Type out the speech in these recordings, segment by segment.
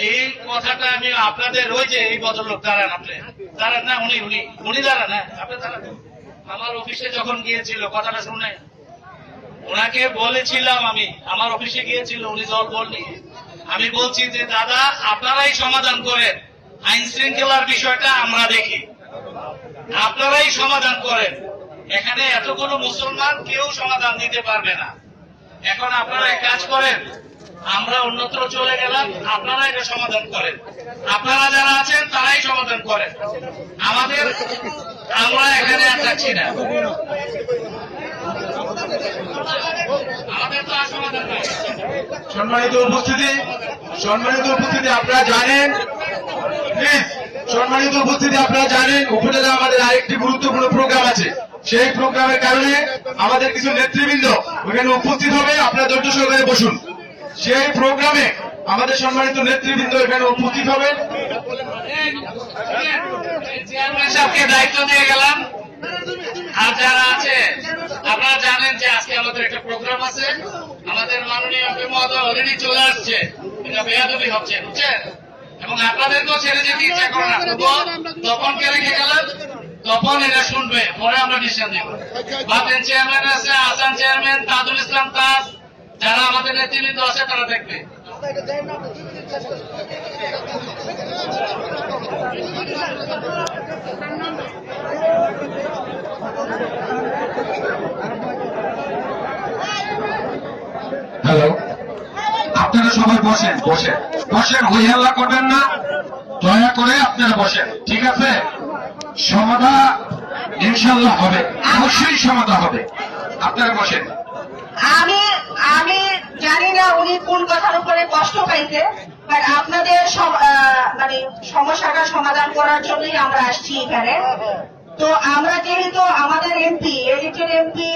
এই কথাটা আমি আপনাদের যে এই ভদ্রলোক, দাঁড়ান আপনি। দাঁড়ান না, উনি উনি উনি দাঁড়ান হ্যাঁ আপনি দাঁড়ান। আমার অফিসে যখন গিয়েছিল, কথাটা শুনে। ওনাকে বলেছিলাম আমি, আমার অফিসে গিয়েছিল, উনি দল বল নিয়ে আমি বলছি যে, দাদা, আপনারাই সমাধান করেন। আইন শৃঙ্খলার বিষয়টা আমরা দেখি। আপনারাই সমাধান করেন। এখানে এতগুলো মুসলমান কেউ সমাধান দিতে পারবে না। এখন আপনারা এক কাজ করেন আমরা অন্যত্র চলে গেলাম, আপনারা এটা সমাধান করেন। আপনারা যারা আছেন, তারাই সমাধান করেন। আমাদের, আমরা এখানে আর যাচ্ছি না। সম্মানিত উপস্থিতি সম্মানিত উপস্থিতি আপনারা জানেন। প্লিজ সম্মানিত উপস্থিতি আপনারা জানেন, উপজেলা আমাদের আরেকটি গুরুত্বপূর্ণ প্রোগ্রাম আছে। সেই প্রোগ্রামের কারণে আমাদের কিছু নেতৃবৃন্দ ওখানে উপস্থিত হবে। আপনারা ধৈর্য সহকারে বসুন। সেই প্রোগ্রামে আমাদের সম্মানিত নেতৃবৃন্দ এখানে উপস্থিত গেলাম। আর যারা আছে, আপনারা জানেন যে আজকে আমাদের একটা প্রোগ্রাম আছে। আমাদের মাননীয় মহোদয় অলরেডি চলে আসছে। এটা বেয়াদবি হচ্ছে, বুঝছেন? এবং আপনাদেরকেও ছেড়ে যেতে ইচ্ছা করে না। তবুও তপনকে রেখে গেলাম। তপন এটা শুনবে, পরে আমরা ডিসিশন দিব বাতেন চেয়ারম্যান আছে যারা আমাদের নেতৃবৃন্দ আছে তারা হ্যালো আপনারা সবাই বসেন বসেন। বসেন হই হাল্লা করবেন না। দয়া করে আপনারা বসেন ঠিক আছে? সমাধা ইনশাল্লাহ হবে অবশ্যই সমাধা হবে। আপনারা বসেন। আমি আমি জানি না উনি কোন কথার উপরে কষ্ট পাইছে বাট আপনাদের মানে সমস্যাটা সমাধান করার জন্যই আমরা আসছি এখানে। তো আমরা যেহেতু আমাদের এমপি এডিটেড এমপি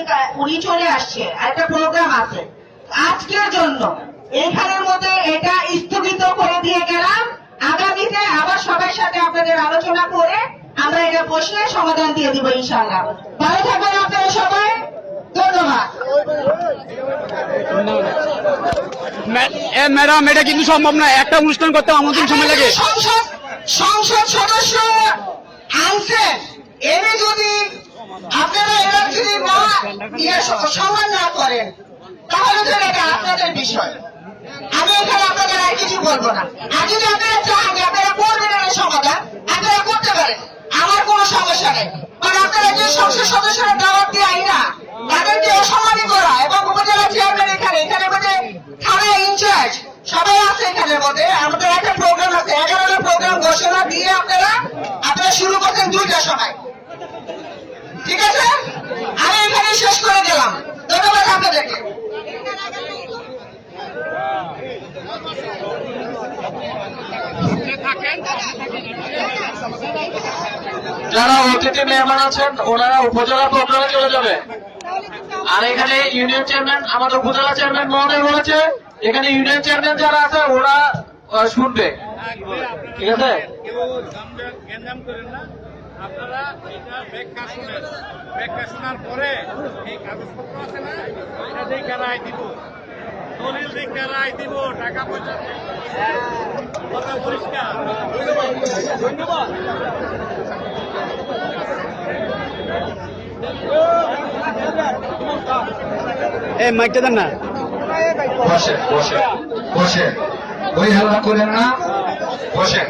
উনি চলে আসছে একটা প্রোগ্রাম আছে। আজকের জন্য এখানের মধ্যে এটা স্থগিত করে দিয়ে গেলাম। আগামীতে আবার সবার সাথে আপনাদের আলোচনা করে আমরা এটা বসে সমাধান দিয়ে দিব ইনশাআল্লাহ। ভালো থাকবেন আপনারা সবাই। ধন্যবাদ। ম্যাডাম, এটা কিন্তু সম্ভব না একটা অনুষ্ঠান করতে আমাদের সময় লাগে। সংসদ সদস্য আনছেন এনে যদি আপনারা এরা যদি না ইয়ে স- না করেন, তাহলে তো এটা আপনাদের বিষয়। আমি এখানে আপনাদের আর কিছু বলব না। আর যদি আপনারা চান যে আপনারা করবেন এর সমাধান, আপনারা করতে পারেন। আমার কোনো সমস্যা নেই। কারণ আপনারা যে সংসদ সদস্যরা দাওয়াত দিয়ে আই না তাদেরকে অসম্মানি করা এবং উপজেলা চেয়ারম্যান এখানে এখানে মধ্যে থানা ইনচার্জ সবাই আছে এখানের মধ্যে। আমাদের একটা প্রোগ্রাম আছে। এগারোটা প্রোগ্রাম ঘোষণা দিয়ে আপনারা আপনারা শুরু করছেন দুইটার সময়। ঠিক আছে? আমি এখানে শেষ করে গেলাম ধন্যবাদ আপনাদেরকে। যারা অতিথি মেহমান আছেন, ওনারা উপজেলা প্রোগ্রামে চলে যাবে। আর এখানে ইউনিয়ন চেয়ারম্যান আমাদের উপজেলা চেয়ারম্যান মহোদয় বলেছে এখানে ইউনিয়ন চেয়ারম্যান যারা আছে, ওরা শুনবে। ঠিক আছে? পরে এই কাগজপত্র আছে না রায় দিব টাকা পয়সা কথা এই মাইকটা দেন না। বসে বসে বসে। ওই হাল্লা করেন না বসে।